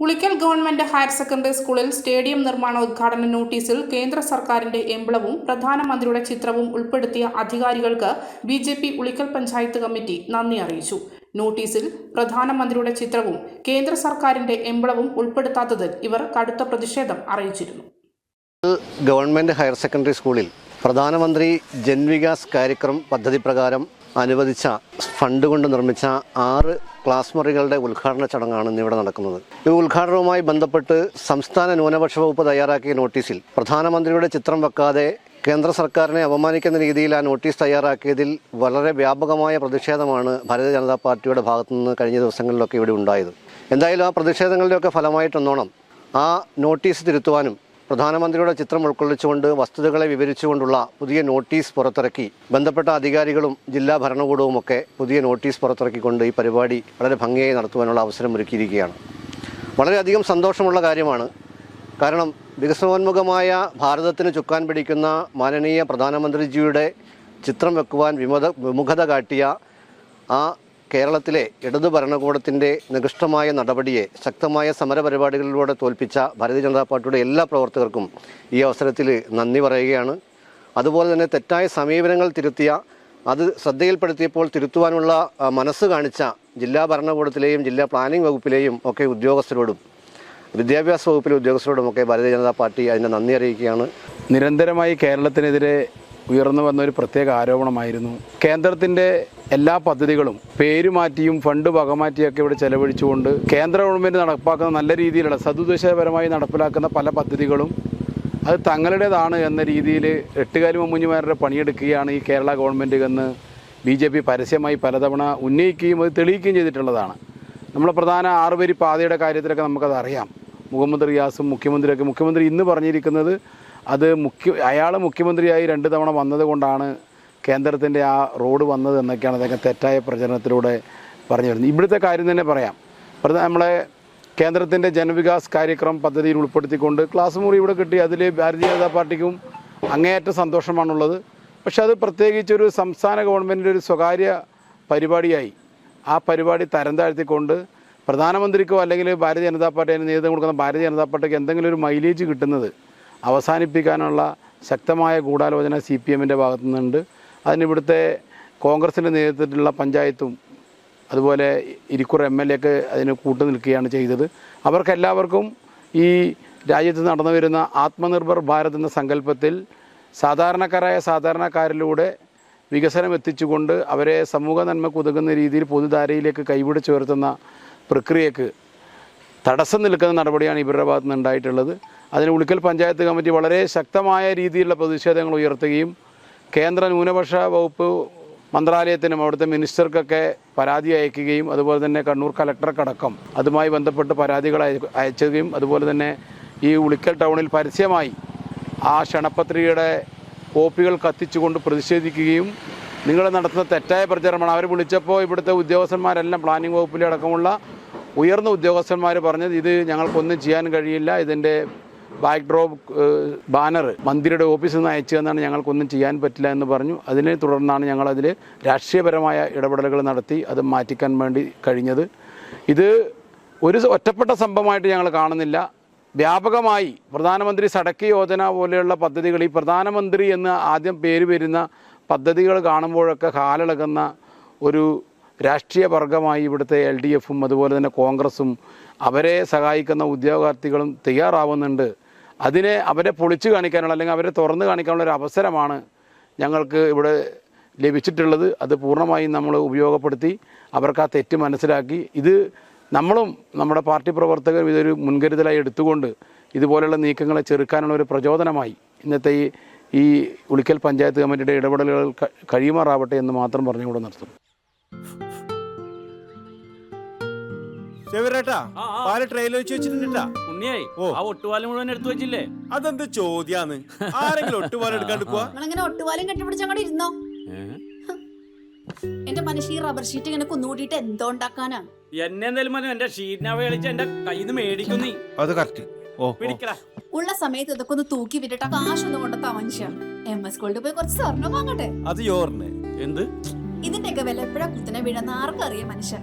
Ulikkal government higher secondary സ്കൂളിൽ stadium നിർമ്മാണ ഉദ്ഘാടന നോട്ടീസിൽ കേന്ദ്ര സർക്കാരിന്റെ എംബ്ലവും പ്രധാനമന്ത്രിയുടെ ചിത്രവും ഉൾപ്പെടുത്തിയ അധികാരികൾക്ക് B J P Ulikkal panchayat committee നന്ദി അറിയിച്ചു. നോട്ടീസിൽ പ്രധാനമന്ത്രിയുടെ ചിത്രവും കേന്ദ്ര സർക്കാരിന്റെ എംബ്ലവും ഉൾപ്പെടുത്താത്തതിൽ ഇവർ കടുത്ത പ്രതിഷേധം അറിയിച്ചിരുന്നു. ഗവൺമെന്റ് ഹയർ സെക്കൻഡറി സ്കൂളിൽ പ്രധാനമന്ത്രി ജൻവികാസ് കാര്യക്രം പദ്ധതി പ്രകാരം അനുവദിച്ച ഫണ്ട് കൊണ്ട് നിർമ്മിച്ച ആറ് ക്ലാസ് മുറികളുടെ ഉദ്ഘാടന ചടങ്ങാണ് ഇന്നിവിടെ നടക്കുന്നത്. ഈ ഉദ്ഘാടനവുമായി ബന്ധപ്പെട്ട് സംസ്ഥാന ന്യൂനപക്ഷ വകുപ്പ് തയ്യാറാക്കിയ നോട്ടീസിൽ പ്രധാനമന്ത്രിയുടെ ചിത്രം വെക്കാതെ കേന്ദ്ര സർക്കാരിനെ അപമാനിക്കുന്ന രീതിയിൽ ആ നോട്ടീസ് തയ്യാറാക്കിയതിൽ വളരെ വ്യാപകമായ പ്രതിഷേധമാണ് ഭാരതീയ ജനതാ പാർട്ടിയുടെ ഭാഗത്തുനിന്ന് കഴിഞ്ഞ ദിവസങ്ങളിലൊക്കെ ഇവിടെ ഉണ്ടായത്. എന്തായാലും ആ പ്രതിഷേധങ്ങളുടെയൊക്കെ ഫലമായിട്ടൊന്നോണം ആ നോട്ടീസ് തിരുത്തുവാനും പ്രധാനമന്ത്രിയുടെ ചിത്രം ഉൾക്കൊള്ളിച്ചുകൊണ്ട് വസ്തുതകളെ വിവരിച്ചുകൊണ്ടുള്ള പുതിയ നോട്ടീസ് പുറത്തിറക്കി. ബന്ധപ്പെട്ട അധികാരികളും ജില്ലാ ഭരണകൂടവുമൊക്കെ പുതിയ നോട്ടീസ് പുറത്തിറക്കിക്കൊണ്ട് ഈ പരിപാടി വളരെ ഭംഗിയായി നടത്തുവാനുള്ള അവസരം ഒരുക്കിയിരിക്കുകയാണ്. വളരെയധികം സന്തോഷമുള്ള കാര്യമാണ്. കാരണം വികസനോന്മുഖമായ ഭാരതത്തിന് ചുക്കാൻ പിടിക്കുന്ന മാനനീയ പ്രധാനമന്ത്രിജിയുടെ ചിത്രം വെക്കുവാൻ വിമത വിമുഖത കാട്ടിയ ആ കേരളത്തിലെ ഇടതു ഭരണകൂടത്തിന്റെ നികൃഷ്ടമായ നടപടിയെ ശക്തമായ സമരപരിപാടികളിലൂടെ തോൽപ്പിച്ച ഭാരതീയ ജനതാ പാർട്ടിയുടെ എല്ലാ പ്രവർത്തകർക്കും ഈ അവസരത്തിൽ നന്ദി പറയുകയാണ്. അതുപോലെ തന്നെ തെറ്റായ സമീപനങ്ങൾ തിരുത്തിയ അത് ശ്രദ്ധയിൽപ്പെടുത്തിയപ്പോൾ തിരുത്തുവാനുള്ള മനസ്സ് കാണിച്ച ജില്ലാ ഭരണകൂടത്തിലെയും ജില്ലാ പ്ലാനിംഗ് വകുപ്പിലെയും ഒക്കെ ഉദ്യോഗസ്ഥരോടും വിദ്യാഭ്യാസ വകുപ്പിലെ ഉദ്യോഗസ്ഥരോടും ഒക്കെ ഭാരതീയ ജനതാ പാർട്ടി അതിന്റെ നന്ദി അറിയിക്കുകയാണ്. നിരന്തരമായി കേരളത്തിനെതിരെ ഉയർന്നു വന്ന ഒരു പ്രത്യേക ആരോപണമായിരുന്നു. കേന്ദ്രത്തിന്റെ എല്ലാ പദ്ധതികളും പേരുമാറ്റിയും ഫണ്ട് വകമാറ്റിയൊക്കെ ഇവിടെ ചെലവഴിച്ചുകൊണ്ട് കേന്ദ്ര ഗവൺമെന്റ് നടപ്പാക്കുന്ന നല്ല രീതിയിലുള്ള സതുദ്ദേശപരമായി നടപ്പിലാക്കുന്ന പല പദ്ധതികളും അത് തങ്ങളുടേതാണ് എന്ന രീതിയിൽ എട്ടുകാലി മമ്മുഞ്ഞുമാരുടെ പണിയെടുക്കുകയാണ് ഈ കേരള ഗവൺമെന്റ് എന്ന് ബി ജെ പി പരസ്യമായി പലതവണ ഉന്നയിക്കുകയും അത് തെളിയിക്കുകയും ചെയ്തിട്ടുള്ളതാണ്. നമ്മളെ പ്രധാന ആറുപേരി പാതയുടെ കാര്യത്തിലൊക്കെ നമുക്കത് അറിയാം മുഹമ്മദ് റിയാസും മുഖ്യമന്ത്രിയൊക്കെ മുഖ്യമന്ത്രി ഇന്ന് പറഞ്ഞിരിക്കുന്നത് അത് മുഖ്യ അയാൾ മുഖ്യമന്ത്രിയായി രണ്ട് തവണ വന്നതുകൊണ്ടാണ് കേന്ദ്രത്തിന്റെ ആ റോഡ് വന്നത് എന്നൊക്കെയാണ് അദ്ദേഹം തെറ്റായ പ്രചരണത്തിലൂടെ പറഞ്ഞു വരുന്നത്. ഇവിടുത്തെ കാര്യം തന്നെ പറയാം. നമ്മളെ കേന്ദ്രത്തിന്റെ ജനവികാസ് കാര്യക്രം പദ്ധതിയിൽ ഉൾപ്പെടുത്തിക്കൊണ്ട് ക്ലാസ് മുറി ഇവിടെ കിട്ടി അതിൽ ഭാരതീയ ജനതാ പാർട്ടിക്കും അങ്ങേയറ്റം സന്തോഷമാണുള്ളത്. പക്ഷെ അത് പ്രത്യേകിച്ച് ഒരു സംസ്ഥാന ഗവൺമെന്റിന്റെ ഒരു സ്വകാര്യ പരിപാടിയായി. ആ പരിപാടി തരം താഴ്ത്തിക്കൊണ്ട് പ്രധാനമന്ത്രിക്കോ അല്ലെങ്കിൽ ഭാരതീയ ജനതാ പാർട്ടി നേതൃത്വം കൊടുക്കുന്ന ഭാരതീയ ജനതാ പാർട്ടിക്ക് എന്തെങ്കിലും ഒരു മൈലേജ് കിട്ടുന്നത് അവസാനിപ്പിക്കാനുള്ള ശക്തമായ ഗൂഢാലോചന സി പി എമ്മിന്റെ ഭാഗത്തു നിന്നുണ്ട് അതിന് ഇവിടുത്തെ കോൺഗ്രസിന്റെ നേതൃത്വത്തിലുള്ള പഞ്ചായത്തും അതുപോലെ ഇരിക്കൂർ എം എൽ എ ഒക്കെ അതിന് കൂട്ടു നിൽക്കുകയാണ് ചെയ്തത്. അവർക്കെല്ലാവർക്കും ഈ രാജ്യത്ത് നടന്നു വരുന്ന ആത്മനിർഭർ ഭാരത് എന്ന സങ്കല്പത്തിൽ സാധാരണക്കാരായ സാധാരണക്കാരിലൂടെ വികസനം എത്തിച്ചുകൊണ്ട് അവരെ സമൂഹ നന്മക്ക് ഉതകുന്ന രീതിയിൽ പൊതുധാരയിലേക്ക് കൈപിടിച്ചു ഉയർത്തുന്ന പ്രക്രിയക്ക് തടസ്സം നിൽക്കുന്ന നടപടിയാണ് ഇവരുടെ ഭാഗത്തുനിന്ന് ഉണ്ടായിട്ടുള്ളത് അതിന് ഉളിക്കൽ പഞ്ചായത്ത് കമ്മിറ്റി വളരെ ശക്തമായ രീതിയിലുള്ള പ്രതിഷേധങ്ങൾ ഉയർത്തുകയും കേന്ദ്ര ന്യൂനപക്ഷ വകുപ്പ് മന്ത്രാലയത്തിനും അവിടുത്തെ മിനിസ്റ്റർക്കൊക്കെ പരാതി അയക്കുകയും അതുപോലെ തന്നെ കണ്ണൂർ കലക്ടർക്കടക്കം അതുമായി ബന്ധപ്പെട്ട് പരാതികൾ അയ- അയച്ചുകയും അതുപോലെ തന്നെ ഈ ഉളിക്കൽ ടൗണിൽ പരസ്യമായി ആ ക്ഷണപത്രികയുടെ കോപ്പികൾ കത്തിച്ചുകൊണ്ട് പ്രതിഷേധിക്കുകയും നിങ്ങൾ നടത്തുന്ന തെറ്റായ പ്രചരണമാണ്. അവർ വിളിച്ചപ്പോൾ ഇവിടുത്തെ ഉദ്യോഗസ്ഥന്മാരെല്ലാം പ്ലാനിംഗ് വകുപ്പിലെ അടക്കമുള്ള ഉയർന്ന ഉദ്യോഗസ്ഥന്മാർ പറഞ്ഞത് ഇത് ഞങ്ങൾക്കൊന്നും ചെയ്യാൻ കഴിയില്ല ഇതിന്റെ ബാക്ക് ഡ്രോപ്പ് ബാനർ മന്ത്രിയുടെ ഓഫീസിൽ നിന്ന് അയച്ചു തന്നാണ് ഞങ്ങൾക്കൊന്നും ചെയ്യാൻ പറ്റില്ല എന്ന് പറഞ്ഞു. അതിനെ തുടർന്നാണ് ഞങ്ങളതിൽ രാഷ്ട്രീയപരമായ ഇടപെടലുകൾ നടത്തി അത് മാറ്റിക്കാൻ വേണ്ടി കഴിഞ്ഞത്. ഇത് ഒരു ഒറ്റപ്പെട്ട സംഭവമായിട്ട് ഞങ്ങൾ കാണുന്നില്ല. വ്യാപകമായി പ്രധാനമന്ത്രി സടക്ക് യോജന പോലെയുള്ള പദ്ധതികൾ ഈ പ്രധാനമന്ത്രി എന്ന് ആദ്യം പേര് വരുന്ന പദ്ധതികൾ കാണുമ്പോഴൊക്കെ കാലിളകുന്ന ഒരു രാഷ്ട്രീയ വർഗമായി ഇവിടുത്തെ എൽ ഡി എഫും അതുപോലെ തന്നെ കോൺഗ്രസും അവരെ സഹായിക്കുന്ന ഉദ്യോഗാർത്ഥികളും തയ്യാറാവുന്നുണ്ട്. അതിനെ അവരെ പൊളിച്ചു കാണിക്കാനുള്ള അല്ലെങ്കിൽ അവരെ തുറന്നു കാണിക്കാനുള്ള ഒരു അവസരമാണ് ഞങ്ങൾക്ക് ഇവിടെ ലഭിച്ചിട്ടുള്ളത്. അത് പൂർണമായും നമ്മൾ ഉപയോഗപ്പെടുത്തി അവർക്ക് ആ തെറ്റ് മനസ്സിലാക്കി. ഇത് നമ്മളും നമ്മുടെ പാർട്ടി പ്രവർത്തകരും ഇതൊരു മുൻകരുതലായി എടുത്തുകൊണ്ട് ഇതുപോലെയുള്ള നീക്കങ്ങളെ ചെറുക്കാനുള്ള ഒരു പ്രചോദനമായി ഇന്നത്തെ ഈ ഈ ഉളിക്കൽ പഞ്ചായത്ത് കമ്മിറ്റിയുടെ ഇടപെടലുകൾ കഴിയുമാറാവട്ടെ എന്ന് മാത്രം പറഞ്ഞുകൊണ്ട് നിർത്തും ചെവിരേട്ടാ. പാൽ ട്രെയിലർ വെച്ച് വെച്ചിട്ടുണ്ടാ ഉണ്ണിയായി ഓ. ആ ഒട്ടുപാലം മുഴുവൻ എടുത്തു വെച്ചില്ലേ? അതെന്ത് ചോദ്യാന്ന്? ആരെങ്കിലും ഒട്ടുപാലം എടുക്കാണ്ടിക്കുക നിങ്ങളിങ്ങനെ ഒട്ടുപാലും കെട്ടിപ്പിടിച്ച് അങ്ങോട്ട് ഇരുന്നോ? എന്റെ മനുഷ്യ ഈ റബ്ബർ ഷീറ്റ് ഇങ്ങനെ കുന്നുകൂട്ടിയിട്ട് എന്തോ ഉണ്ടാക്കാനാ? എന്നെ എന്തായാലും മതി എന്റെ ഷീറ്റിനെ കളിച്ച് എന്റെ കയ്യിൽ നിന്ന് മേടിക്കും നീ. അത് കറക്റ്റ് ഓ പിടിക്കടാ. ഉള്ള സമയത്ത് ഇതൊക്കെ ഒന്ന് തൂക്കി വിട്ടിട്ട് ആ കാശൊന്നും കൊണ്ടെത്താ മനുഷ്യ എം എസ് സ്കൂളിൽ പോയി കുറച്ച് സ്വർണം വാങ്ങട്ടെ. അത് യോറിന്. എന്ത്? ഇതിന്റെയൊക്കെ വില എപ്പോഴാ കുത്തനെ വീഴുന്ന ആർക്കറിയാം മനുഷ്യൻ